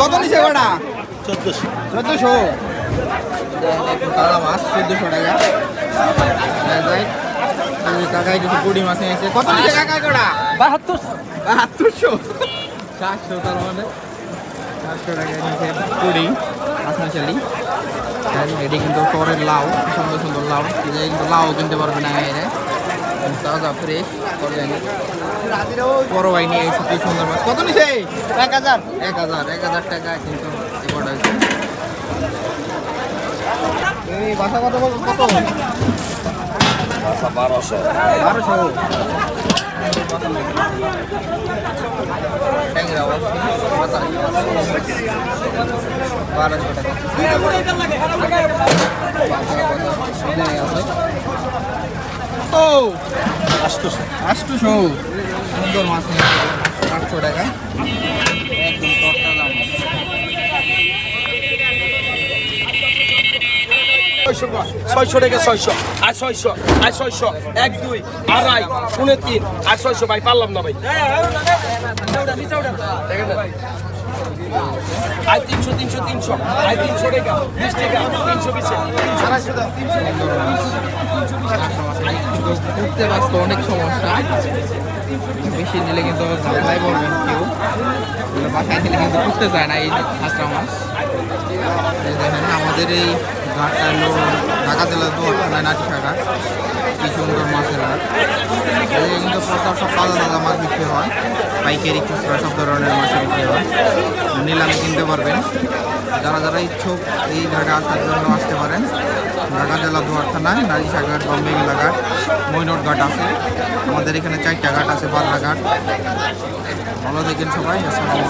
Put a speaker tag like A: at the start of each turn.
A: কত নিছে কটা
B: চোদ্দোশো।
A: চোদ্দশো? তারা মাছ চোদ্দশো টাকা। কিছু কুড়ি মাছ নিয়েছে কত নিচ্ছে কাকা কটা?
B: বাহাত্তর
A: বাহাত্তরশো? চারশো তার মানে। চারশো টাকা নিচে কুড়ি আসনাশালি এটি কিন্তু শহরের লাউ সুন্দর সুন্দর লাউ। কিন্তু লাউ কিনতে পারবে না এর। তাজা ফ্রেশ বড় ভাই নিয়ে এসে কি সুন্দর মাছ। কত নিছে?
B: এক হাজার।
A: এক হাজার এক হাজার টাকা কিন্তু রেকর্ড হয়েছে। এই বাসা কত বল- কত?
B: বারোশো।
A: বারোশো। আছে। বারোশো টাকা বাসা কত? আছে। ও।
B: আটশোশো
A: সুন্দর মাছ আটশো টাকা। একদম দাম
C: ছয়শো টাকা ছয়শো। আর ছয়শো আর ছয়শো। এক দুই আড়াই পুনে তিন। আর ছয়শো ভাই পারলাম না ভাই। আর তিনশো তিনশো তিনশো। আর তিনশো টাকা বিশ টাকা তিনশো বিশে
A: ঘুরতে বাঁচতে অনেক সমস্যা। বেশি নিলে কিন্তু ঝামেলায় পড়বেন কেউ। বাসায় নিলে কিন্তু ঘুরতে যায় না এই হাঁসরা মাছ। দেখেন, আমাদের এই ঘাটটা হলো ঢাকা জেলার দোয়ারখানায় নাটিশা ঘাট কি সুন্দর মাছের ঘাট। এই কিন্তু প্রচুর সব তাজা তাজা মাছ বিক্রি হয়। পাইকারি, খুচরা, সব ধরনের মাছ বিক্রি হয়। নিলামে কিনতে পারবেন। যারা যারা ইচ্ছুক এই ঘাটে আসার জন্য আসতে পারেন। ঢাকা জেলা দুয়ার থানায় নারিশা ঘাট বম্বেগিলা ঘাট মৈনট ঘাট আছে। আমাদের এখানে চারটা ঘাট আছে বাররা ঘাট। ভালো দেখেন সবাই, আসসালামু